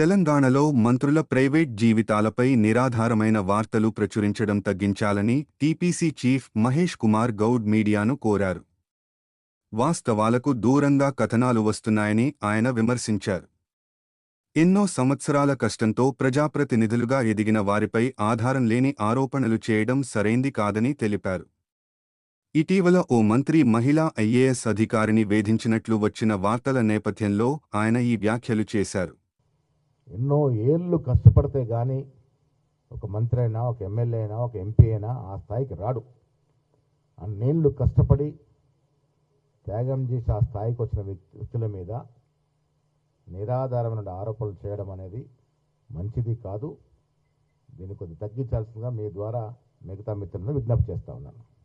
తెలంగాణలో మంత్రుల ప్రైవేట్ జీవితాలపై నిరాధారమైన వార్తలు ప్రచురించడం తగ్గించాలని టీపీసీ చీఫ్ మహేష్ కుమార్ గౌడ్ మీడియాను కోరారు. వాస్తవాలకు దూరంగా కథనాలు వస్తున్నాయని ఆయన విమర్శించారు. ఎన్నో సంవత్సరాల కష్టంతో ప్రజాప్రతినిధులుగా ఎదిగిన వారిపై ఆధారం లేని ఆరోపణలు చేయడం సరైంది కాదని తెలిపారు. ఇటీవల ఓ మంత్రి మహిళా ఐఏఎస్ అధికారిని వేధించినట్లు వచ్చిన వార్తల నేపథ్యంలో ఆయన ఈ వ్యాఖ్యలు చేశారు. ఎన్నో ఏళ్ళు కష్టపడితే కానీ ఒక మంత్రి అయినా ఒక ఎమ్మెల్యే అయినా ఒక ఎంపీ అయినా ఆ స్థాయికి రాడు. అన్నేళ్ళు కష్టపడి త్యాగం చేసి ఆ స్థాయికి వచ్చిన వ్యక్తి- వ్యక్తుల మీద నిరాధారమైన ఆరోపణలు చేయడం అనేది మంచిది కాదు. దీన్ని కొద్దిగా తగ్గించాల్సిందిగా మీ ద్వారా మిగతా మిత్రులను విజ్ఞప్తి చేస్తా ఉన్నాను.